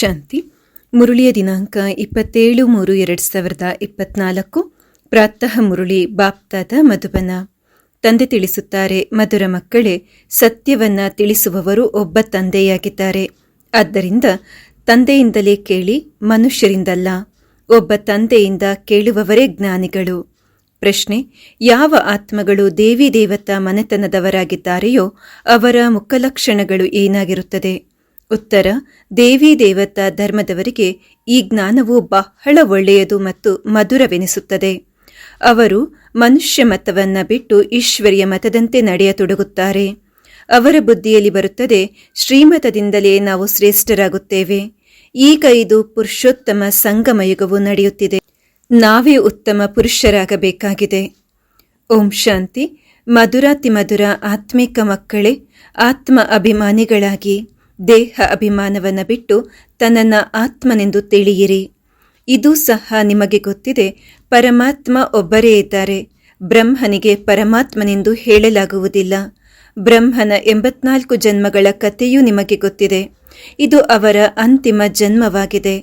ಶಾಂತಿ. ಮುರುಳಿಯ ದಿನಾಂಕ ಇಪ್ಪತ್ತೇಳು ಮೂರು ಎರಡು ಸಾವಿರದ ಇಪ್ಪತ್ನಾಲ್ಕು. ಪ್ರಾತಃ ಮುರುಳಿ ಬಾಪ್ತಾದ ಮಧುಬನ. ತಂದೆ ತಿಳಿಸುತ್ತಾರೆ, ಮಧುರ ಮಕ್ಕಳೇ, ಸತ್ಯವನ್ನ ತಿಳಿಸುವವರು ಒಬ್ಬ ತಂದೆಯಾಗಿದ್ದಾರೆ. ಆದ್ದರಿಂದ ತಂದೆಯಿಂದಲೇ ಕೇಳಿ, ಮನುಷ್ಯರಿಂದಲ್ಲ, ಒಬ್ಬ ತಂದೆಯಿಂದ ಕೇಳುವವರೇ ಜ್ಞಾನಿಗಳು. ಪ್ರಶ್ನೆ, ಯಾವ ಆತ್ಮಗಳು ದೇವಿ ದೇವತಾ ಮನೆತನದವರಾಗಿದ್ದಾರೆಯೋ ಅವರ ಮುಖಲಕ್ಷಣಗಳು ಏನಾಗಿರುತ್ತದೆ? ಉತ್ತರ, ದೇವಿ ದೇವತಾ ಧರ್ಮದವರಿಗೆ ಈ ಜ್ಞಾನವು ಬಹಳ ಒಳ್ಳೆಯದು ಮತ್ತು ಮಧುರವೆನಿಸುತ್ತದೆ. ಅವರು ಮನುಷ್ಯ ಮತವನ್ನು ಬಿಟ್ಟು ಈಶ್ವರಿಯ ಮತದಂತೆ ನಡೆಯತೊಡಗುತ್ತಾರೆ. ಅವರ ಬುದ್ಧಿಯಲ್ಲಿ ಬರುತ್ತದೆ, ಶ್ರೀಮತದಿಂದಲೇ ನಾವು ಶ್ರೇಷ್ಠರಾಗುತ್ತೇವೆ. ಈಗ ಇದು ಪುರುಷೋತ್ತಮ ಸಂಗಮಯುಗವು ನಡೆಯುತ್ತಿದೆ. ನಾವೇ ಉತ್ತಮ ಪುರುಷರಾಗಬೇಕಾಗಿದೆ. ಓಂ ಶಾಂತಿ. ಮಧುರಾತಿ ಮಧುರ ಆತ್ಮಿಕ ಮಕ್ಕಳೇ, ಆತ್ಮ ಅಭಿಮಾನಿಗಳಾಗಿ. ದೇಹ ಅಭಿಮಾನವನ್ನು ಬಿಟ್ಟು ತನ್ನನ್ನು ಆತ್ಮನೆಂದು ತಿಳಿಯಿರಿ. ಇದು ಸಹ ನಿಮಗೆ ಗೊತ್ತಿದೆ, ಪರಮಾತ್ಮ ಒಬ್ಬರೇ ಇದ್ದಾರೆ. ಬ್ರಹ್ಮನಿಗೆ ಪರಮಾತ್ಮನೆಂದು ಹೇಳಲಾಗುವುದಿಲ್ಲ. ಬ್ರಹ್ಮನ ಎಂಬತ್ನಾಲ್ಕು ಜನ್ಮಗಳ ಕಥೆಯೂ ನಿಮಗೆ ಗೊತ್ತಿದೆ. ಇದು ಅವರ ಅಂತಿಮ ಜನ್ಮವಾಗಿದೆ.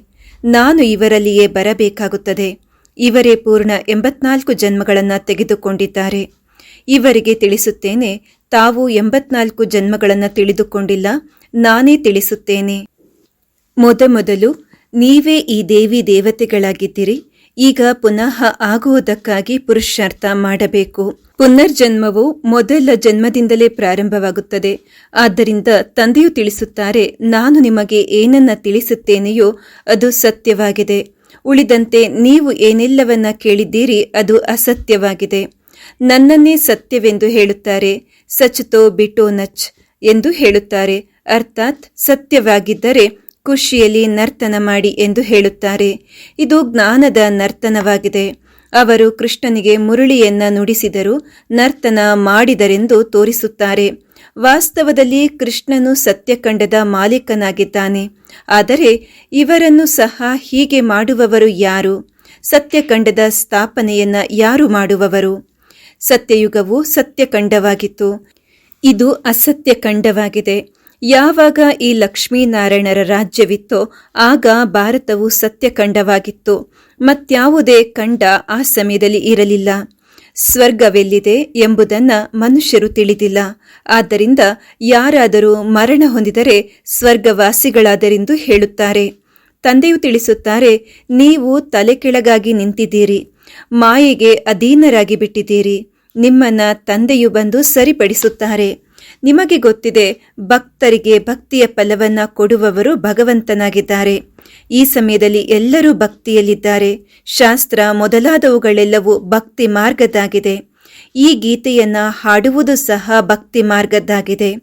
ನಾನು ಇವರಲ್ಲಿಯೇ ಬರಬೇಕಾಗುತ್ತದೆ. ಇವರೇ ಪೂರ್ಣ ಎಂಬತ್ನಾಲ್ಕು ಜನ್ಮಗಳನ್ನು ತೆಗೆದುಕೊಂಡಿದ್ದಾರೆ. ಇವರಿಗೆ ತಿಳಿಸುತ್ತೇನೆ ತಾವು ಎಂಬತ್ನಾಲ್ಕು ಜನ್ಮಗಳನ್ನು ತಿಳಿದುಕೊಂಡಿಲ್ಲ, ನಾನೇ ತಿಳಿಸುತ್ತೇನೆ. ಮೊದಮೊದಲು ನೀವೇ ಈ ದೇವಿ ದೇವತೆಗಳಾಗಿದ್ದೀರಿ, ಈಗ ಪುನಃ ಆಗುವುದಕ್ಕಾಗಿ ಪುರುಷಾರ್ಥ ಮಾಡಬೇಕು. ಪುನರ್ಜನ್ಮವು ಮೊದಲ ಜನ್ಮದಿಂದಲೇ ಪ್ರಾರಂಭವಾಗುತ್ತದೆ. ಆದ್ದರಿಂದ ತಂದೆಯು ತಿಳಿಸುತ್ತಾರೆ, ನಾನು ನಿಮಗೆ ಏನನ್ನ ತಿಳಿಸುತ್ತೇನೆಯೋ ಅದು ಸತ್ಯವಾಗಿದೆ. ಉಳಿದಂತೆ ನೀವು ಏನೆಲ್ಲವನ್ನ ಕೇಳಿದ್ದೀರಿ ಅದು ಅಸತ್ಯವಾಗಿದೆ. ನನ್ನನ್ನೇ ಸತ್ಯವೆಂದು ಹೇಳುತ್ತಾರೆ. ಸಚತೋ ಬಿಟೋ ನಚ್ ಎಂದು ಹೇಳುತ್ತಾರೆ. ಅರ್ಥಾತ್ ಸತ್ಯವಾಗಿದ್ದರೆ ಖುಷಿಯಲ್ಲಿ ನರ್ತನ ಮಾಡಿ ಎಂದು ಹೇಳುತ್ತಾರೆ. ಇದು ಜ್ಞಾನದ ನರ್ತನವಾಗಿದೆ. ಅವರು ಕೃಷ್ಣನಿಗೆ ಮುರುಳಿಯನ್ನ ನುಡಿಸಿದರು ನರ್ತನ ಮಾಡಿದರೆಂದು ತೋರಿಸುತ್ತಾರೆ. ವಾಸ್ತವದಲ್ಲಿ ಕೃಷ್ಣನು ಸತ್ಯಕಂಡದ ಮಾಲೀಕನಾಗಿದ್ದಾನೆ. ಆದರೆ ಇವರನ್ನು ಸಹ ಹೀಗೆ ಮಾಡುವವರು ಯಾರು? ಸತ್ಯಕಂಡದ ಸ್ಥಾಪನೆಯನ್ನ ಯಾರು ಮಾಡುವವರು? ಸತ್ಯಯುಗವು ಸತ್ಯಖಂಡವಾಗಿತ್ತು. ಇದು ಅಸತ್ಯ ಖಂಡವಾಗಿದೆ. ಯಾವಾಗ ಈ ಲಕ್ಷ್ಮೀನಾರಾಯಣರ ರಾಜ್ಯವಿತ್ತೋ ಆಗ ಭಾರತವು ಸತ್ಯಖಂಡವಾಗಿತ್ತು. ಮತ್ಯಾವುದೇ ಖಂಡ ಆ ಸಮಯದಲ್ಲಿ ಇರಲಿಲ್ಲ. ಸ್ವರ್ಗವೆಲ್ಲಿದೆ ಎಂಬುದನ್ನು ಮನುಷ್ಯರು ತಿಳಿದಿಲ್ಲ. ಆದ್ದರಿಂದ ಯಾರಾದರೂ ಮರಣ ಹೊಂದಿದರೆ ಸ್ವರ್ಗವಾಸಿಗಳಾದರೆಂದು ಹೇಳುತ್ತಾರೆ. ತಂದೆಯು ತಿಳಿಸುತ್ತಾರೆ, ನೀವು ತಲೆ ಕೆಳಗಾಗಿ ನಿಂತಿದ್ದೀರಿ. ಮಾಯೆಗೆ ಅಧೀನರಾಗಿ ಬಿಟ್ಟಿದ್ದೀರಿ. ನಿಮ್ಮನ್ನ ತಂದೆಯು ಬಂದು ಸರಿಪಡಿಸುತ್ತಾರೆ. ನಿಮಗೆ ಗೊತ್ತಿದೆ, ಭಕ್ತರಿಗೆ ಭಕ್ತಿಯ ಫಲವನ್ನ ಕೊಡುವವರು ಭಗವಂತನಾಗಿದ್ದಾರೆ. ಈ ಸಮಯದಲ್ಲಿ ಎಲ್ಲರೂ ಭಕ್ತಿಯಲ್ಲಿದ್ದಾರೆ. ಶಾಸ್ತ್ರ ಮೊದಲಾದವುಗಳೆಲ್ಲವೂ ಭಕ್ತಿ ಮಾರ್ಗದ್ದಾಗಿದೆ. ಈ ಗೀತೆಯನ್ನು ಹಾಡುವುದು ಸಹ ಭಕ್ತಿ ಮಾರ್ಗದ್ದಾಗಿದೆ.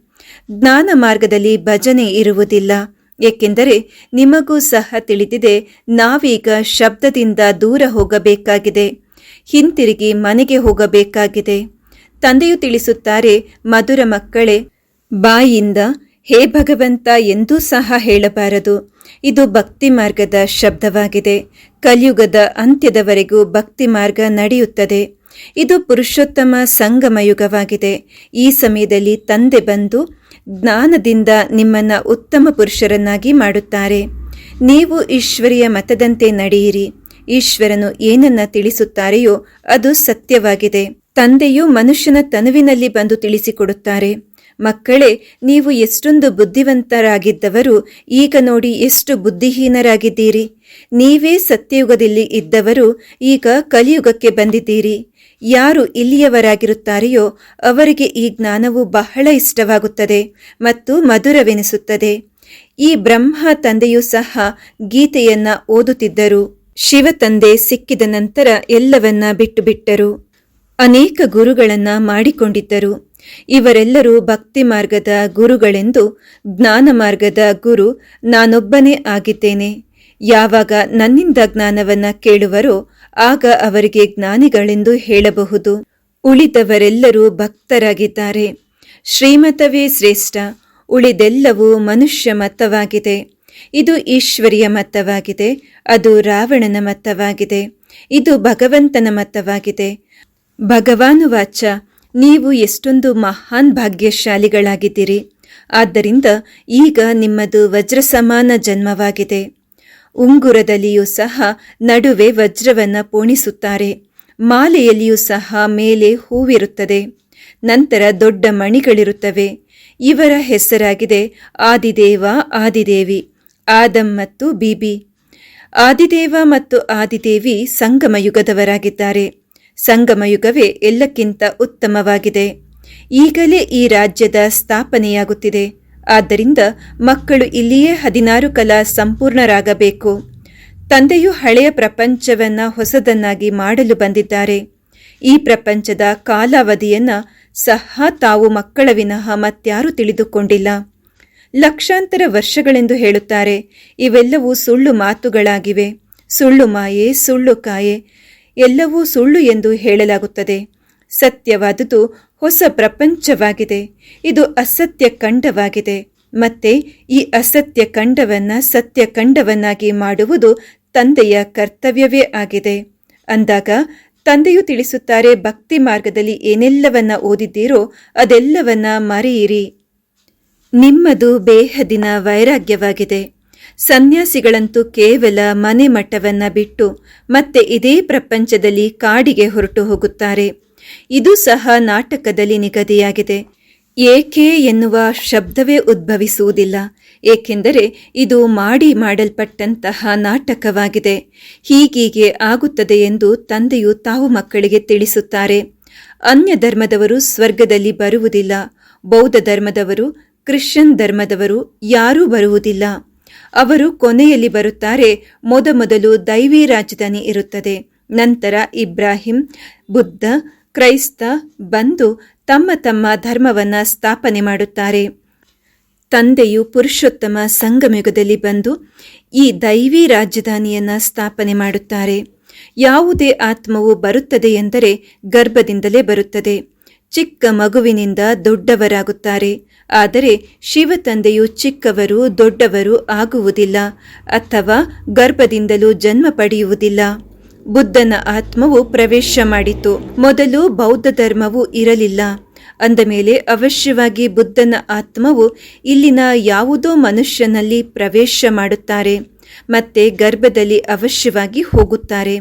ಜ್ಞಾನ ಮಾರ್ಗದಲ್ಲಿ ಭಜನೆ ಇರುವುದಿಲ್ಲ. ಏಕೆಂದರೆ ನಿಮಗೂ ಸಹ ತಿಳಿದಿದೆ, ನಾವೀಗ ಶಬ್ದದಿಂದ ದೂರ ಹೋಗಬೇಕಾಗಿದೆ. ಹಿಂತಿರುಗಿ ಮನೆಗೆ ಹೋಗಬೇಕಾಗಿದೆ. ತಂದೆಯು ತಿಳಿಸುತ್ತಾರೆ, ಮಧುರ ಮಕ್ಕಳೇ, ಬಾಯಿಂದ ಹೇ ಭಗವಂತ ಎಂದೂ ಸಹ ಹೇಳಬಾರದು. ಇದು ಭಕ್ತಿ ಮಾರ್ಗದ ಶಬ್ದವಾಗಿದೆ. ಕಲಿಯುಗದ ಅಂತ್ಯದವರೆಗೂ ಭಕ್ತಿ ಮಾರ್ಗ ನಡೆಯುತ್ತದೆ. ಇದು ಪುರುಷೋತ್ತಮ ಸಂಗಮಯುಗವಾಗಿದೆ. ಈ ಸಮಯದಲ್ಲಿ ತಂದೆ ಬಂದು ಜ್ಞಾನದಿಂದ ನಿಮ್ಮನ್ನ ಉತ್ತಮ ಪುರುಷರನ್ನಾಗಿ ಮಾಡುತ್ತಾರೆ. ನೀವು ಈಶ್ವರಿಯ ಮತದಂತೆ ನಡೆಯಿರಿ. ಈಶ್ವರನು ಏನನ್ನ ತಿಳಿಸುತ್ತಾರೆಯೋ ಅದು ಸತ್ಯವಾಗಿದೆ. ತಂದೆಯು ಮನುಷ್ಯನ ತನುವಿನಲ್ಲಿ ಬಂದು ತಿಳಿಸಿಕೊಡುತ್ತಾರೆ. ಮಕ್ಕಳೇ, ನೀವು ಎಷ್ಟೊಂದು ಬುದ್ಧಿವಂತರಾಗಿದ್ದವರು, ಈಗ ನೋಡಿ ಎಷ್ಟು ಬುದ್ಧಿಹೀನರಾಗಿದ್ದೀರಿ. ನೀವೇ ಸತ್ಯಯುಗದಲ್ಲಿ ಇದ್ದವರು, ಈಗ ಕಲಿಯುಗಕ್ಕೆ ಬಂದಿದ್ದೀರಿ. ಯಾರು ಇಲ್ಲಿಯವರಾಗಿರುತ್ತಾರೆಯೋ, ಅವರಿಗೆ ಈ ಜ್ಞಾನವು ಬಹಳ ಇಷ್ಟವಾಗುತ್ತದೆ ಮತ್ತು ಮಧುರವೆನಿಸುತ್ತದೆ. ಈ ಬ್ರಹ್ಮ ತಂದೆಯೂ ಸಹ ಗೀತೆಯನ್ನ ಓದುತ್ತಿದ್ದರು. ಶಿವ ತಂದೆ ಸಿಕ್ಕಿದ ನಂತರ ಎಲ್ಲವನ್ನ ಬಿಟ್ಟು ಬಿಟ್ಟರು ಅನೇಕ ಗುರುಗಳನ್ನ ಮಾಡಿಕೊಂಡಿದ್ದರು. ಇವರೆಲ್ಲರೂ ಭಕ್ತಿ ಮಾರ್ಗದ ಗುರುಗಳೆಂದು ಜ್ಞಾನ ಮಾರ್ಗದ ಗುರು ನಾನೊಬ್ಬನೇ ಆಗಿದ್ದೇನೆ. ಯಾವಾಗ ನನ್ನಿಂದ ಜ್ಞಾನವನ್ನ ಕೇಳುವರೋ ಆಗ ಅವರಿಗೆ ಜ್ಞಾನಿಗಳೆಂದು ಹೇಳಬಹುದು. ಉಳಿದವರೆಲ್ಲರೂ ಭಕ್ತರಾಗಿದ್ದಾರೆ. ಶ್ರೀಮತವೇ ಶ್ರೇಷ್ಠ, ಉಳಿದೆಲ್ಲವೂ ಮನುಷ್ಯ ಮತವಾಗಿದೆ ಇದು ಈಶ್ವರಿಯ ಮತವಾಗಿದೆ, ಅದು ರಾವಣನ ಮತವಾಗಿದೆ, ಇದು ಭಗವಂತನ ಮತವಾಗಿದೆ. ಭಗವಾನುವಾಚ ನೀವು ಎಷ್ಟೊಂದು ಮಹಾನ್ ಭಾಗ್ಯಶಾಲಿಗಳಾಗಿದ್ದೀರಿ. ಆದ್ದರಿಂದ ಈಗ ನಿಮ್ಮದು ವಜ್ರ ಸಮಾನ ಜನ್ಮವಾಗಿದೆ. ಉಂಗುರದಲ್ಲಿಯೂ ಸಹ ನಡುವೆ ವಜ್ರವನ್ನು ಪೋಣಿಸುತ್ತಾರೆ. ಮಾಲೆಯಲ್ಲಿಯೂ ಸಹ ಮೇಲೆ ಹೂವಿರುತ್ತದೆ. ನಂತರ ದೊಡ್ಡ ಮಣಿಗಳಿರುತ್ತವೆ. ಇವರ ಹೆಸರಾಗಿದೆ ಆದಿದೇವ, ಆದಿದೇವಿ. ಆದಂ ಮತ್ತು ಬಿಬಿ. ಆದಿದೇವ ಮತ್ತು ಆದಿದೇವಿ ಸಂಗಮ ಯುಗದವರಾಗಿದ್ದಾರೆ ಸಂಗಮ ಯುಗವೇ ಎಲ್ಲಕ್ಕಿಂತ ಉತ್ತಮವಾಗಿದೆ. ಈಗಲೇ ಈ ರಾಜ್ಯದ ಸ್ಥಾಪನೆಯಾಗುತ್ತಿದೆ. ಆದ್ದರಿಂದ ಮಕ್ಕಳು ಇಲ್ಲಿಯೇ ಹದಿನಾರು ಕಲಾ ಸಂಪೂರ್ಣರಾಗಬೇಕು. ತಂದೆಯು ಹಳೆಯ ಪ್ರಪಂಚವನ್ನ ಹೊಸದನ್ನಾಗಿ ಮಾಡಲು ಬಂದಿದ್ದಾರೆ. ಈ ಪ್ರಪಂಚದ ಕಾಲಾವಧಿಯನ್ನ ಸಹ ತಾವು ಮಕ್ಕಳ ವಿನಃ ಮತ್ಯಾರೂ ತಿಳಿದುಕೊಂಡಿಲ್ಲ. ಲಕ್ಷಾಂತರ ವರ್ಷಗಳೆಂದು ಹೇಳುತ್ತಾರೆ. ಇವೆಲ್ಲವೂ ಸುಳ್ಳು ಮಾತುಗಳಾಗಿವೆ. ಸುಳ್ಳು ಮಾಯೆ, ಸುಳ್ಳು ಕಾಯೆ, ಎಲ್ಲವೂ ಸುಳ್ಳು ಎಂದು ಹೇಳಲಾಗುತ್ತದೆ. ಸತ್ಯವಾದುದು ಹೊಸ ಪ್ರಪಂಚವಾಗಿದೆ. ಇದು ಅಸತ್ಯ ಖಂಡವಾಗಿದೆ. ಮತ್ತೆ ಈ ಅಸತ್ಯ ಖಂಡವನ್ನು ಸತ್ಯ ಖಂಡವನ್ನಾಗಿ ಮಾಡುವುದು ತಂದೆಯ ಕರ್ತವ್ಯವೇ ಆಗಿದೆ. ಅಂದಾಗ ತಂದೆಯು ತಿಳಿಸುತ್ತಾರೆ, ಭಕ್ತಿ ಮಾರ್ಗದಲ್ಲಿ ಏನೆಲ್ಲವನ್ನ ಓದಿದ್ದೀರೋ ಅದೆಲ್ಲವನ್ನ ಮರೆಯಿರಿ. ನಿಮ್ಮದು ಬೇಹದಿನ ವೈರಾಗ್ಯವಾಗಿದೆ. ಸನ್ಯಾಸಿಗಳಂತೂ ಕೇವಲ ಮನೆ ಮಠವನ್ನ ಬಿಟ್ಟು ಮತ್ತೆ ಇದೇ ಪ್ರಪಂಚದಲ್ಲಿ ಕಾಡಿಗೆ ಹೊರಟು ಹೋಗುತ್ತಾರೆ. ಇದು ಸಹ ನಾಟಕದಲ್ಲಿ ನಿಗದಿಯಾಗಿದೆ. ಏಕೆ ಎನ್ನುವ ಶಬ್ದವೇ ಉದ್ಭವಿಸುವುದಿಲ್ಲ. ಏಕೆಂದರೆ ಇದು ಮಾಡಿ ಮಾಡಲ್ಪಟ್ಟಂತಹ ನಾಟಕವಾಗಿದೆ. ಹೀಗೀಗೆ ಆಗುತ್ತದೆ ಎಂದು ತಂದೆಯು ತಾವು ಮಕ್ಕಳಿಗೆ ತಿಳಿಸುತ್ತಾರೆ. ಅನ್ಯ ಧರ್ಮದವರು ಸ್ವರ್ಗದಲ್ಲಿ ಬರುವುದಿಲ್ಲ. ಬೌದ್ಧ ಧರ್ಮದವರು ಕ್ರಿಶ್ಚಿಯನ್ ಧರ್ಮದವರು ಯಾರೂ ಬರುವುದಿಲ್ಲ. ಅವರು ಕೊನೆಯಲ್ಲಿ ಬರುತ್ತಾರೆ, ಮೊದಮೊದಲು ದೈವಿ ರಾಜಧಾನಿ ಇರುತ್ತದೆ. ನಂತರ ಇಬ್ರಾಹಿಂ, ಬುದ್ಧ, ಕ್ರೈಸ್ತ ಬಂದು ತಮ್ಮ ತಮ್ಮ ಧರ್ಮವನ್ನು ಸ್ಥಾಪನೆ ಮಾಡುತ್ತಾರೆ. ತಂದೆಯು ಪುರುಷೋತ್ತಮ ಸಂಗಮಯುಗದಲ್ಲಿ ಬಂದು ಈ ದೈವಿ ರಾಜಧಾನಿಯನ್ನು ಸ್ಥಾಪನೆ ಮಾಡುತ್ತಾರೆ. ಯಾವುದೇ ಆತ್ಮವು ಬರುತ್ತದೆ ಎಂದರೆ ಗರ್ಭದಿಂದಲೇ ಬರುತ್ತದೆ. ಚಿಕ್ಕ ಮಗುವಿನಿಂದ ದೊಡ್ಡವರಾಗುತ್ತಾರೆ. ಆದರೆ ಶಿವ ತಂದೆಯು ಚಿಕ್ಕವರು ದೊಡ್ಡವರು ಆಗುವುದಿಲ್ಲ ಅಥವಾ ಗರ್ಭದಿಂದಲೂ ಜನ್ಮ ಪಡೆಯುವುದಿಲ್ಲ. ಬುದ್ಧನ ಆತ್ಮವು ಪ್ರವೇಶ ಮಾಡಿತು. ಮೊದಲು ಬೌದ್ಧ ಧರ್ಮವು ಇರಲಿಲ್ಲ. ಅಂದ ಮೇಲೆ ಅವಶ್ಯವಾಗಿ ಬುದ್ಧನ ಆತ್ಮವು ಇಲ್ಲಿನ ಯಾವುದೋ ಮನುಷ್ಯನಲ್ಲಿ ಪ್ರವೇಶ ಮಾಡುತ್ತಾರೆ, ಮತ್ತೆ ಗರ್ಭದಲ್ಲಿ ಅವಶ್ಯವಾಗಿ ಹೋಗುತ್ತಾರೆ.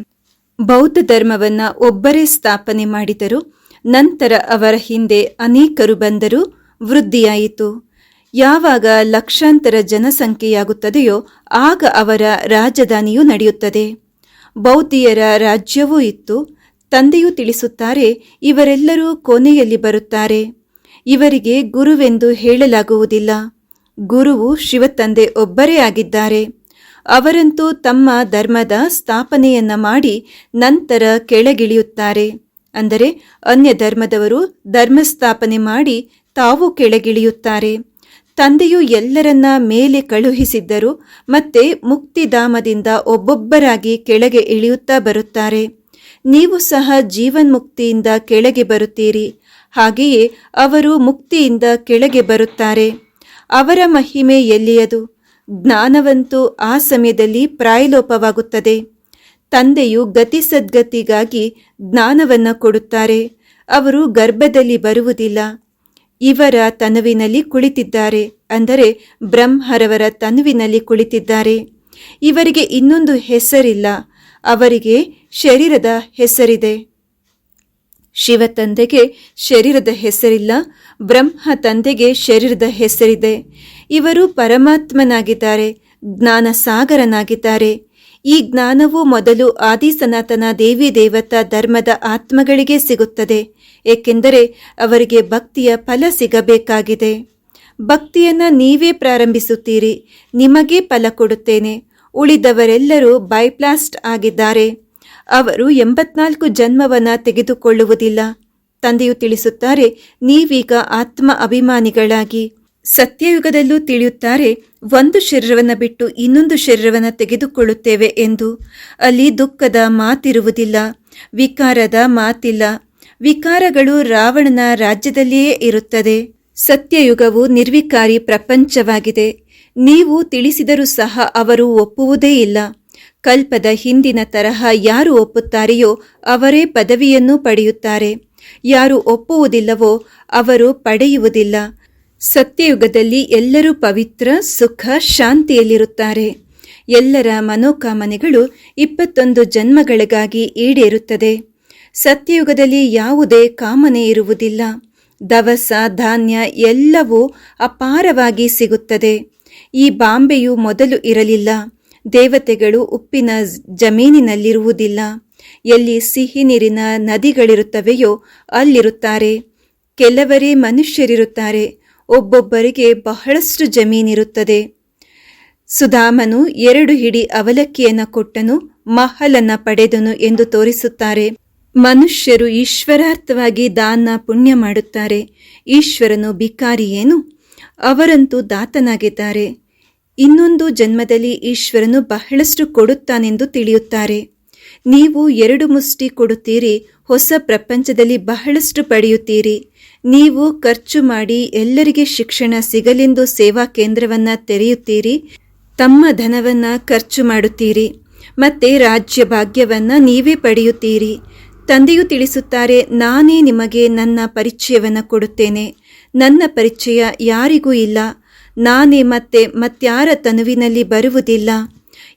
ಬೌದ್ಧ ಧರ್ಮವನ್ನು ಒಬ್ಬರೇ ಸ್ಥಾಪನೆ ಮಾಡಿದರು ನಂತರ ಅವರ ಹಿಂದೆ ಅನೇಕರು ಬಂದರು ವೃದ್ಧಿಯಾಯಿತು. ಯಾವಾಗ ಲಕ್ಷಾಂತರ ಜನಸಂಖ್ಯೆಯಾಗುತ್ತದೆಯೋ ಆಗ ಅವರ ರಾಜಧಾನಿಯು ನಡೆಯುತ್ತದೆ. ಬೌದ್ಧಿಯರ ರಾಜ್ಯವೂ ಇತ್ತು. ತಂದೆಯು ತಿಳಿಸುತ್ತಾರೆ, ಇವರೆಲ್ಲರೂ ಕೊನೆಯಲ್ಲಿ ಬರುತ್ತಾರೆ. ಇವರಿಗೆ ಗುರುವೆಂದು ಹೇಳಲಾಗುವುದಿಲ್ಲ. ಗುರುವು ಶಿವತಂದೆ ಒಬ್ಬರೇ ಆಗಿದ್ದಾರೆ. ಅವರಂತೂ ತಮ್ಮ ಧರ್ಮದ ಸ್ಥಾಪನೆಯನ್ನ ಮಾಡಿ ನಂತರ ಕೆಳಗಿಳಿಯುತ್ತಾರೆ. ಅಂದರೆ ಅನ್ಯ ಧರ್ಮದವರು ಧರ್ಮಸ್ಥಾಪನೆ ಮಾಡಿ ತಾವು ಕೆಳಗಿಳಿಯುತ್ತಾರೆ. ತಂದೆಯು ಎಲ್ಲರನ್ನ ಮೇಲೆ ಕಳುಹಿಸಿದ್ದರು ಮತ್ತೆ ಮುಕ್ತಿಧಾಮದಿಂದ ಒಬ್ಬೊಬ್ಬರಾಗಿ ಕೆಳಗೆ ಇಳಿಯುತ್ತಾ ಬರುತ್ತಾರೆ. ನೀವು ಸಹ ಜೀವನ್ಮುಕ್ತಿಯಿಂದ ಕೆಳಗೆ ಬರುತ್ತೀರಿ. ಹಾಗೆಯೇ ಅವರು ಮುಕ್ತಿಯಿಂದ ಕೆಳಗೆ ಬರುತ್ತಾರೆ. ಅವರ ಮಹಿಮೆ ಎಲ್ಲಿಯದು? ಜ್ಞಾನವಂತೂ ಆ ಸಮಯದಲ್ಲಿ ಪ್ರಾಯಲೋಪವಾಗುತ್ತದೆ. ತಂದೆಯು ಗತಿ ಸದ್ಗತಿಗಾಗಿ ಜ್ಞಾನವನ್ನ ಕೊಡುತ್ತಾರೆ. ಅವರು ಗರ್ಭದಲ್ಲಿ ಬರುವುದಿಲ್ಲ. ಇವರ ತನುವಿನಲ್ಲಿ ಕುಳಿತಿದ್ದಾರೆ ಅಂದರೆ ಬ್ರಹ್ಮರವರ ತನುವಿನಲ್ಲಿ ಕುಳಿತಿದ್ದಾರೆ. ಇವರಿಗೆ ಇನ್ನೊಂದು ಹೆಸರಿಲ್ಲ. ಅವರಿಗೆ ಶರೀರದ ಹೆಸರಿದೆ. ಶಿವ ತಂದೆಗೆ ಶರೀರದ ಹೆಸರಿಲ್ಲ. ಬ್ರಹ್ಮ ತಂದೆಗೆ ಶರೀರದ ಹೆಸರಿದೆ. ಇವರು ಪರಮಾತ್ಮನಾಗಿದ್ದಾರೆ ಜ್ಞಾನ ಸಾಗರನಾಗಿದ್ದಾರೆ ಈ ಜ್ಞಾನವು ಮೊದಲು ಆದಿ ಸನಾತನ ದೇವಿ ದೇವತಾ ಧರ್ಮದ ಆತ್ಮಗಳಿಗೆ ಸಿಗುತ್ತದೆ. ಏಕೆಂದರೆ ಅವರಿಗೆ ಭಕ್ತಿಯ ಫಲ ಸಿಗಬೇಕಾಗಿದೆ. ಭಕ್ತಿಯನ್ನು ನೀವೇ ಪ್ರಾರಂಭಿಸುತ್ತೀರಿ. ನಿಮಗೆ ಫಲ ಕೊಡುತ್ತೇನೆ. ಉಳಿದವರೆಲ್ಲರೂ ಬೈಪ್ಲಾಸ್ಟ್ ಆಗಿದ್ದಾರೆ. ಅವರು ಎಂಬತ್ನಾಲ್ಕು ಜನ್ಮವನ್ನು ತೆಗೆದುಕೊಳ್ಳುವುದಿಲ್ಲ. ತಂದೆಯು ತಿಳಿಸುತ್ತಾರೆ, ನೀವೀಗ ಆತ್ಮ ಅಭಿಮಾನಿಗಳಾಗಿ. ಸತ್ಯಯುಗದಲ್ಲೂ ತಿಳಿಯುತ್ತಾರೆ ಒಂದು ಶರೀರವನ್ನು ಬಿಟ್ಟು ಇನ್ನೊಂದು ಶರೀರವನ್ನು ತೆಗೆದುಕೊಳ್ಳುತ್ತೇವೆ ಎಂದು ಅಲ್ಲಿ ದುಃಖದ ಮಾತಿರುವುದಿಲ್ಲ, ವಿಕಾರದ ಮಾತಿಲ್ಲ. ವಿಕಾರಗಳು ರಾವಣನ ರಾಜ್ಯದಲ್ಲಿಯೇ ಇರುತ್ತದೆ. ಸತ್ಯಯುಗವು ನಿರ್ವಿಕಾರಿ ಪ್ರಪಂಚವಾಗಿದೆ. ನೀವು ತಿಳಿಸಿದರೂ ಸಹ ಅವರು ಒಪ್ಪುವುದೇ ಇಲ್ಲ. ಕಲ್ಪದ ಹಿಂದಿನ ತರಹ ಯಾರು ಒಪ್ಪುತ್ತಾರೆಯೋ ಅವರೇ ಪದವಿಯನ್ನು ಪಡೆಯುತ್ತಾರೆ. ಯಾರು ಒಪ್ಪುವುದಿಲ್ಲವೋ ಅವರು ಪಡೆಯುವುದಿಲ್ಲ. ಸತ್ಯಯುಗದಲ್ಲಿ ಎಲ್ಲರೂ ಪವಿತ್ರ, ಸುಖ, ಶಾಂತಿಯಲ್ಲಿರುತ್ತಾರೆ. ಎಲ್ಲರ ಮನೋಕಾಮನೆಗಳು ಇಪ್ಪತ್ತೊಂದು ಜನ್ಮಗಳಿಗಾಗಿ ಈಡೇರುತ್ತದೆ. ಸತ್ಯಯುಗದಲ್ಲಿ ಯಾವುದೇ ಕಾಮನೆ ಇರುವುದಿಲ್ಲ. ದವಸ, ಧಾನ್ಯ ಎಲ್ಲವೂ ಅಪಾರವಾಗಿ ಸಿಗುತ್ತದೆ. ಈ ಬಾಂಬೆಯು ಮೊದಲು ಇರಲಿಲ್ಲ. ದೇವತೆಗಳು ಉಪ್ಪಿನ ಜಮೀನಿನಲ್ಲಿರುವುದಿಲ್ಲ. ಎಲ್ಲಿ ಸಿಹಿ ನೀರಿನ ನದಿಗಳಿರುತ್ತವೆಯೋ ಅಲ್ಲಿರುತ್ತಾರೆ. ಕೆಲವರೇ ಮನುಷ್ಯರಿರುತ್ತಾರೆ. ಒಬ್ಬೊಬ್ಬರಿಗೆ ಬಹಳಷ್ಟು ಜಮೀನಿರುತ್ತದೆ. ಸುಧಾಮನು ಎರಡು ಹಿಡಿ ಅವಲಕ್ಕಿಯನ್ನು ಕೊಟ್ಟನು, ಮಹಲನ್ನ ಪಡೆದನು ಎಂದು ತೋರಿಸುತ್ತಾರೆ. ಮನುಷ್ಯರು ಈಶ್ವರಾರ್ಥವಾಗಿ ದಾನ ಪುಣ್ಯ ಮಾಡುತ್ತಾರೆ. ಈಶ್ವರನು ಭಿಕಾರಿಯೇನು ಅವರಂತೂ ದಾತನಾಗಿದ್ದಾರೆ. ಇನ್ನೊಂದು ಜನ್ಮದಲ್ಲಿ ಈಶ್ವರನು ಬಹಳಷ್ಟು ಕೊಡುತ್ತಾನೆಂದು ತಿಳಿಯುತ್ತಾರೆ. ನೀವು ಎರಡು ಮುಷ್ಟಿ ಕೊಡುತ್ತೀರಿ, ಹೊಸ ಪ್ರಪಂಚದಲ್ಲಿ ಬಹಳಷ್ಟು ಪಡೆಯುತ್ತೀರಿ. ನೀವು ಖರ್ಚು ಮಾಡಿ ಎಲ್ಲರಿಗೆ ಶಿಕ್ಷಣ ಸಿಗಲೆಂದು ಸೇವಾ ಕೇಂದ್ರವನ್ನ ತೆರೆಯುತ್ತೀರಿ, ತಮ್ಮ ಧನವನ್ನ ಖರ್ಚು ಮಾಡುತ್ತೀರಿ, ಮತ್ತೆ ರಾಜ್ಯ ಭಾಗ್ಯವನ್ನ ನೀವೇ ಪಡೆಯುತ್ತೀರಿ. ತಂದೆಯು ತಿಳಿಸುತ್ತಾರೆ, ನಾನೇ ನಿಮಗೆ ನನ್ನ ಪರಿಚಯವನ್ನು ಕೊಡುತ್ತೇನೆ. ನನ್ನ ಪರಿಚಯ ಯಾರಿಗೂ ಇಲ್ಲ. ನಾನೇ ಮತ್ತೆ ಮತ್ಯಾರ ತನುವಿನಲ್ಲಿ ಬರುವುದಿಲ್ಲ.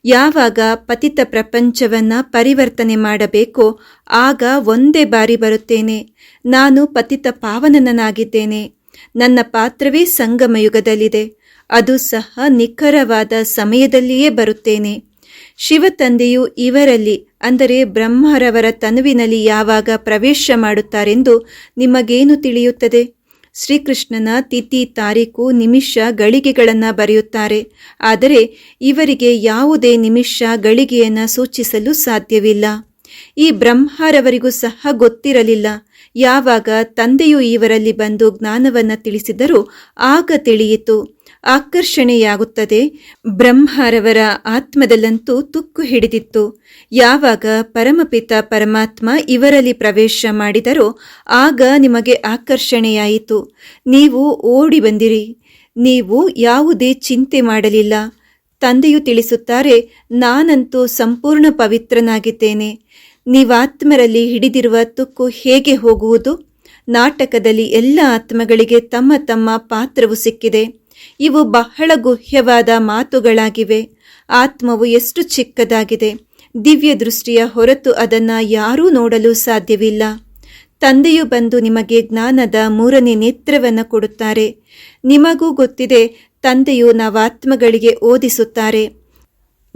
ಯಾವಾಗ ಪತಿತ ಪ್ರಪಂಚವನ್ನ ಪರಿವರ್ತನೆ ಮಾಡಬೇಕೋ ಆಗ ಒಂದೇ ಬಾರಿ ಬರುತ್ತೇನೆ. ನಾನು ಪತಿತ ಪಾವನನಾಗಿದ್ದೇನೆ ನನ್ನ ಪಾತ್ರವೇ ಸಂಗಮ ಯುಗದಲ್ಲಿದೆ ಅದು ಸಹ ನಿಖರವಾದ ಸಮಯದಲ್ಲಿಯೇ ಬರುತ್ತೇನೆ. ಶಿವತಂದೆಯು ಇವರಲ್ಲಿ, ಅಂದರೆ ಬ್ರಹ್ಮರವರ ತನುವಿನಲ್ಲಿ ಯಾವಾಗ ಪ್ರವೇಶ ಮಾಡುತ್ತಾರೆಂದು ನಿಮಗೇನು ತಿಳಿಯುತ್ತದೆ? ಶ್ರೀಕೃಷ್ಣನ ತಿಥಿ ತಾರೀಕು ನಿಮಿಷ ಗಳಿಗೆಗಳನ್ನು ಬರೆಯುತ್ತಾರೆ. ಆದರೆ ಇವರಿಗೆ ಯಾವುದೇ ನಿಮಿಷ ಗಳಿಗೆಯನ್ನು ಸೂಚಿಸಲು ಸಾಧ್ಯವಿಲ್ಲ. ಈ ಬ್ರಹ್ಮರವರಿಗೂ ಸಹ ಗೊತ್ತಿರಲಿಲ್ಲ. ಯಾವಾಗ ತಂದೆಯು ಇವರಲ್ಲಿ ಬಂದು ಜ್ಞಾನವನ್ನು ತಿಳಿಸಿದರೂ ಆಗ ತಿಳಿಯಿತು. ಆಕರ್ಷಣೆಯಾಗುತ್ತದೆ. ಬ್ರಹ್ಮರವರ ಆತ್ಮದಲ್ಲಂತೂ ತುಕ್ಕು ಹಿಡಿದಿತ್ತು. ಯಾವಾಗ ಪರಮಪಿತ ಪರಮಾತ್ಮ ಇವರಲ್ಲಿ ಪ್ರವೇಶ ಮಾಡಿದರೋ ಆಗ ನಿಮಗೆ ಆಕರ್ಷಣೆಯಾಯಿತು. ನೀವು ಓಡಿ ಬಂದಿರಿ. ನೀವು ಯಾವುದೇ ಚಿಂತೆ ಮಾಡಲಿಲ್ಲ. ತಂದೆಯು ತಿಳಿಸುತ್ತಾರೆ, ನಾನಂತೂ ಸಂಪೂರ್ಣ ಪವಿತ್ರನಾಗಿದ್ದೇನೆ. ನೀವಾತ್ಮರಲ್ಲಿ ಹಿಡಿದಿರುವ ತುಕ್ಕು ಹೇಗೆ ಹೋಗುವುದು? ನಾಟಕದಲ್ಲಿ ಎಲ್ಲ ಆತ್ಮಗಳಿಗೆ ತಮ್ಮ ತಮ್ಮ ಪಾತ್ರವು ಸಿಕ್ಕಿದೆ. ಇವು ಬಹಳ ಗುಹ್ಯವಾದ ಮಾತುಗಳಾಗಿವೆ. ಆತ್ಮವು ಎಷ್ಟು ಚಿಕ್ಕದಾಗಿದೆ. ದಿವ್ಯ ದೃಷ್ಟಿಯ ಹೊರತು ಅದನ್ನ ಯಾರೂ ನೋಡಲು ಸಾಧ್ಯವಿಲ್ಲ. ತಂದೆಯು ಬಂದು ನಿಮಗೆ ಜ್ಞಾನದ ಮೂರನೇ ನೇತ್ರವನ್ನು ಕೊಡುತ್ತಾರೆ. ನಿಮಗೂ ಗೊತ್ತಿದೆ, ತಂದೆಯು ನವಾತ್ಮಗಳಿಗೆ ಓದಿಸುತ್ತಾರೆ.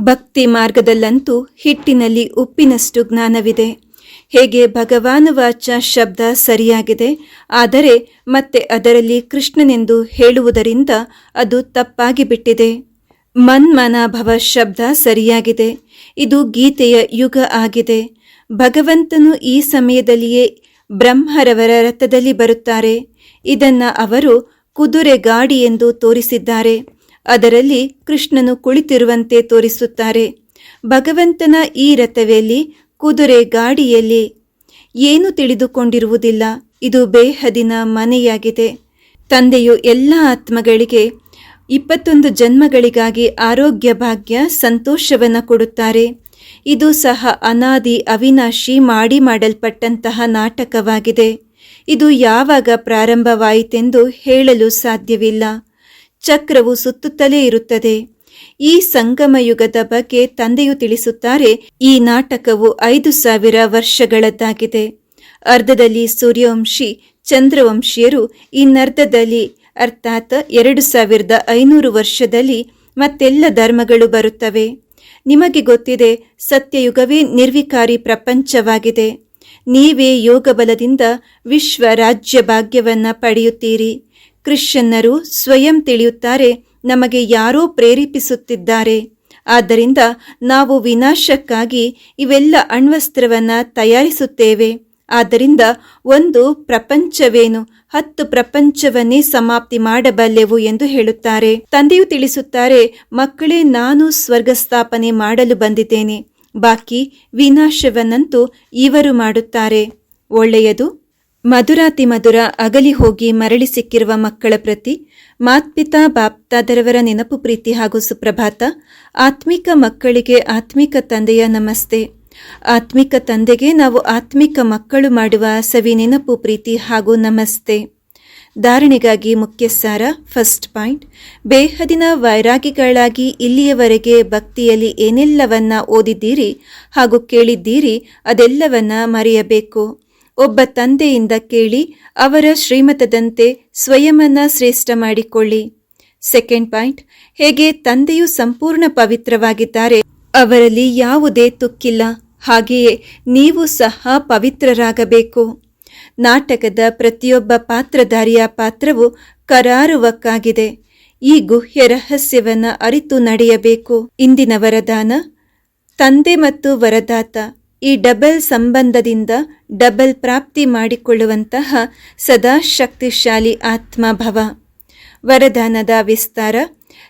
ಭಕ್ತಿ ಮಾರ್ಗದಲ್ಲಂತೂ ಹಿಟ್ಟಿನಲ್ಲಿ ಉಪ್ಪಿನಷ್ಟು ಜ್ಞಾನವಿದೆ. ಹೇಗೆ ಭಗವಾನ್ ವಾಚ ಶಬ್ದ ಸರಿಯಾಗಿದೆ, ಆದರೆ ಮತ್ತೆ ಅದರಲ್ಲಿ ಕೃಷ್ಣನೆಂದು ಹೇಳುವುದರಿಂದ ಅದು ತಪ್ಪಾಗಿ ಬಿಟ್ಟಿದೆ. ಮನ್ಮನಾಭವ ಶಬ್ದ ಸರಿಯಾಗಿದೆ. ಇದು ಗೀತೆಯ ಯುಗ ಆಗಿದೆ. ಭಗವಂತನು ಈ ಸಮಯದಲ್ಲಿಯೇ ಬ್ರಹ್ಮರವರ ರಥದಲ್ಲಿ ಬರುತ್ತಾರೆ. ಇದನ್ನ ಅವರು ಕುದುರೆ ಗಾಡಿ ಎಂದು ತೋರಿಸಿದ್ದಾರೆ. ಅದರಲ್ಲಿ ಕೃಷ್ಣನು ಕುಳಿತಿರುವಂತೆ ತೋರಿಸುತ್ತಾರೆ. ಭಗವಂತನ ಈ ರಥವೆಯಲ್ಲಿ ಕುದುರೆ ಗಾಡಿಯಲ್ಲಿ. ಏನು ತಿಳಿದುಕೊಂಡಿರುವುದಿಲ್ಲ. ಇದು ಬೇಹದಿನ ಮನೆಯಾಗಿದೆ. ತಂದೆಯು ಎಲ್ಲ ಆತ್ಮಗಳಿಗೆ, ಇಪ್ಪತ್ತೊಂದು ಜನ್ಮಗಳಿಗಾಗಿ ಆರೋಗ್ಯ ಭಾಗ್ಯ ಸಂತೋಷವನ್ನು ಕೊಡುತ್ತಾರೆ. ಇದು ಸಹ ಅನಾದಿ ಅವಿನಾಶಿ ಮಾಡಿ ಮಾಡಲ್ಪಟ್ಟಂತಹ ನಾಟಕವಾಗಿದೆ. ಇದು ಯಾವಾಗ ಪ್ರಾರಂಭವಾಯಿತೆಂದು ಹೇಳಲು ಸಾಧ್ಯವಿಲ್ಲ. ಚಕ್ರವು ಸುತ್ತುತ್ತಲೇ ಇರುತ್ತದೆ. ಈ ಸಂಗಮ ಯುಗದ ಬಗ್ಗೆ ತಂದೆಯು ತಿಳಿಸುತ್ತಾರೆ, ಈ ನಾಟಕವು ಐದು ಸಾವಿರ ವರ್ಷಗಳದ್ದಾಗಿದೆ. ಅರ್ಧದಲ್ಲಿ ಸೂರ್ಯವಂಶಿ, ಚಂದ್ರವಂಶಿಯರು, ಇನ್ನರ್ಧದಲ್ಲಿ ಅರ್ಥಾತ್ ಎರಡು ಸಾವಿರದ ಐನೂರು ವರ್ಷದಲ್ಲಿ ಮತ್ತೆಲ್ಲ ಧರ್ಮಗಳು ಬರುತ್ತವೆ. ನಿಮಗೆ ಗೊತ್ತಿದೆ, ಸತ್ಯಯುಗವೇ ನಿರ್ವಿಕಾರಿ ಪ್ರಪಂಚವಾಗಿದೆ. ನೀವೇ ಯೋಗ ಬಲದಿಂದ ವಿಶ್ವ ರಾಜ್ಯ ಭಾಗ್ಯವನ್ನು ಪಡೆಯುತ್ತೀರಿ. ಕ್ರಿಶ್ಚನ್ನರು ಸ್ವಯಂ ತಿಳಿಯುತ್ತಾರೆ ನಮಗೆ ಯಾರೋ ಪ್ರೇರೇಪಿಸುತ್ತಿದ್ದಾರೆ. ಆದ್ದರಿಂದ ನಾವು ವಿನಾಶಕ್ಕಾಗಿ ಇವೆಲ್ಲ ಅಣ್ವಸ್ತ್ರವನ್ನು ತಯಾರಿಸುತ್ತೇವೆ. ಆದ್ದರಿಂದ ಒಂದು ಪ್ರಪಂಚವೇನು? ಹತ್ತು ಪ್ರಪಂಚವನ್ನೇ ಸಮಾಪ್ತಿ ಮಾಡಬಲ್ಲೆವು ಎಂದು ಹೇಳುತ್ತಾರೆ. ತಂದೆಯು ತಿಳಿಸುತ್ತಾರೆ, ಮಕ್ಕಳೇ, ನಾನು ಸ್ವರ್ಗ ಸ್ಥಾಪನೆ ಮಾಡಲು ಬಂದಿದ್ದೇನೆ. ಬಾಕಿ ವಿನಾಶವನ್ನಂತೂ ಇವರು ಮಾಡುತ್ತಾರೆ. ಒಳ್ಳೆಯದು ಮಧುರಾತಿ ಮಧುರ ಅಗಲಿ ಹೋಗಿ ಮರಳಿ ಸಿಕ್ಕಿರುವ ಮಕ್ಕಳ ಪ್ರತಿ ಮಾತ್ಪಿತಾ ಬಾಪ್ತಾದರವರ ನೆನಪು ಪ್ರೀತಿ ಹಾಗೂ ಸುಪ್ರಭಾತ, ಆತ್ಮಿಕ ಮಕ್ಕಳಿಗೆ ಆತ್ಮಿಕ ತಂದೆಯ ನಮಸ್ತೆ. ಆತ್ಮಿಕ ತಂದೆಗೆ ನಾವು ಆತ್ಮಿಕ ಮಕ್ಕಳು ಮಾಡುವ ಸವಿ ನೆನಪು ಪ್ರೀತಿ ಹಾಗೂ ನಮಸ್ತೆ. ಧಾರಣೆಗಾಗಿ ಮುಖ್ಯ ಸಾರ ಫಸ್ಟ್ ಪಾಯಿಂಟ್, ಬೇಹದಿನ ವೈರಾಗಿಗಳಾಗಿ ಇಲ್ಲಿಯವರೆಗೆ ಭಕ್ತಿಯಲ್ಲಿ ಏನೆಲ್ಲವನ್ನ ಓದಿದ್ದೀರಿ ಹಾಗೂ ಕೇಳಿದ್ದೀರಿ ಅದೆಲ್ಲವನ್ನ ಮರೆಯಬೇಕು. ಒಬ್ಬ ತಂದೆಯಿಂದ ಕೇಳಿ ಅವರ ಶ್ರೀಮತದಂತೆ ಸ್ವಯಂನ ಶ್ರೇಷ್ಠ ಮಾಡಿಕೊಳ್ಳಿ. ಸೆಕೆಂಡ್ ಪಾಯಿಂಟ್ ಹೇಗೆ ತಂದೆಯು ಸಂಪೂರ್ಣ ಪವಿತ್ರವಾಗಿದ್ದಾರೆ, ಅವರಲ್ಲಿ ಯಾವುದೇ ತುಕ್ಕಿಲ್ಲ, ಹಾಗೆಯೇ ನೀವು ಸಹ ಪವಿತ್ರರಾಗಬೇಕು. ನಾಟಕದ ಪ್ರತಿಯೊಬ್ಬ ಪಾತ್ರಧಾರಿಯ ಪಾತ್ರವು ಕರಾರುವಕ್ಕಾಗಿದೆ. ಈ ಗುಹ್ಯ ರಹಸ್ಯವನ್ನು ಅರಿತು ನಡೆಯಬೇಕು. ಇಂದಿನ ವರದಾನ, ತಂದೆ ಮತ್ತು ವರದಾತ. ಈ ಡಬಲ್ ಸಂಬಂಧದಿಂದ ಡಬಲ್ ಪ್ರಾಪ್ತಿ ಮಾಡಿಕೊಳ್ಳುವಂತಹ ಸದಾ ಶಕ್ತಿಶಾಲಿ ಆತ್ಮಭವ. ವರದಾನದ ವಿಸ್ತಾರ,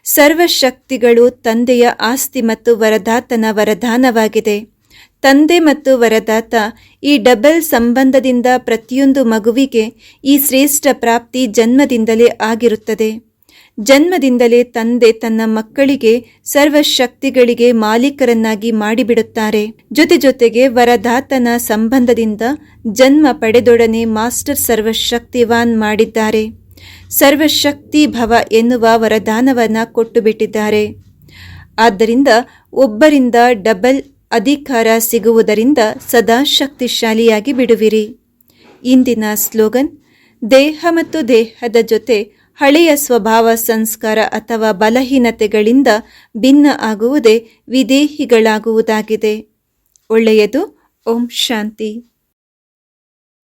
ಸರ್ವಶಕ್ತಿಗಳು ತಂದೆಯ ಆಸ್ತಿ ಮತ್ತು ವರದಾತನ ವರದಾನವಾಗಿದೆ. ತಂದೆ ಮತ್ತು ವರದಾತ ಈ ಡಬಲ್ ಸಂಬಂಧದಿಂದ ಪ್ರತಿಯೊಂದು ಮಗುವಿಗೆ ಈ ಶ್ರೇಷ್ಠ ಪ್ರಾಪ್ತಿ ಜನ್ಮದಿಂದಲೇ ಆಗಿರುತ್ತದೆ. ಜನ್ಮದಿಂದಲೇ ತಂದೆ ತನ್ನ ಮಕ್ಕಳಿಗೆ, ಸರ್ವಶಕ್ತಿಗಳಿಗೆ ಮಾಲೀಕರನ್ನಾಗಿ ಮಾಡಿಬಿಡುತ್ತಾರೆ. ಜೊತೆ ಜೊತೆಗೆ ವರದಾತನ ಸಂಬಂಧದಿಂದ ಜನ್ಮ ಪಡೆದೊಡನೆ ಮಾಸ್ಟರ್ ಸರ್ವಶಕ್ತಿವಾನ್ ಮಾಡಿದ್ದಾರೆ. ಸರ್ವಶಕ್ತಿ ಭವ ಎನ್ನುವ ವರದಾನವನ್ನು ಕೊಟ್ಟು ಬಿಟ್ಟಿದ್ದಾರೆ ಆದ್ದರಿಂದ ಒಬ್ಬರಿಂದ ಡಬಲ್ ಅಧಿಕಾರ ಸಿಗುವುದರಿಂದ ಸದಾ ಶಕ್ತಿಶಾಲಿಯಾಗಿ ಬಿಡುವಿರಿ. ಇಂದಿನ ಸ್ಲೋಗನ್, ದೇಹ ಮತ್ತು ದೇಹದ ಜೊತೆ ಹಳೆಯ ಸ್ವಭಾವ ಸಂಸ್ಕಾರ ಅಥವಾ ಬಲಹೀನತೆಗಳಿಂದ ಭಿನ್ನ ಆಗುವುದೇ ವಿದೇಹಿಗಳಾಗುವುದಾಗಿದೆ. ಒಳ್ಳೆಯದು. ಓಂ ಶಾಂತಿ.